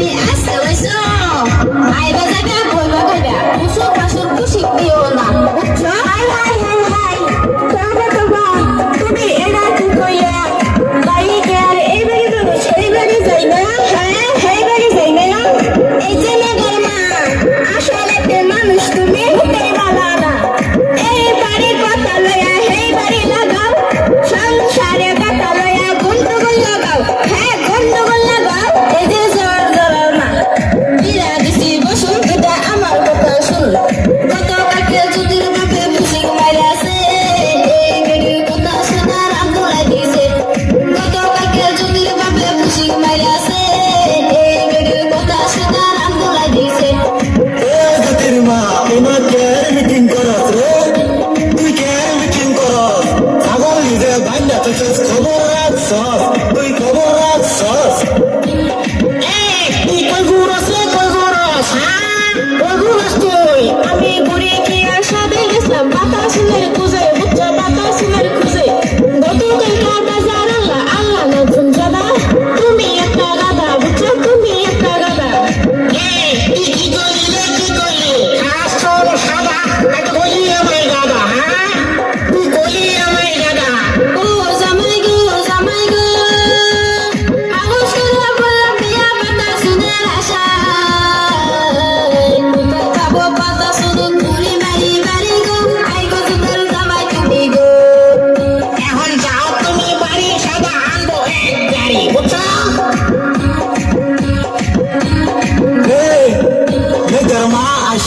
তুমি আসতে হয়েছো আইবা যাবে বলবা কইবা উসু পাশুর কুশিক দিও Cobra sauce, we cobra sauce. আমি ঘুরে কি আর সাদে গেছিলাম বাতাস সুন্দর খুঁজে বুঝছ বাতাস সুন্দর খুঁজে গতকাল কাটা যার আল্লাহ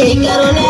shake it on it.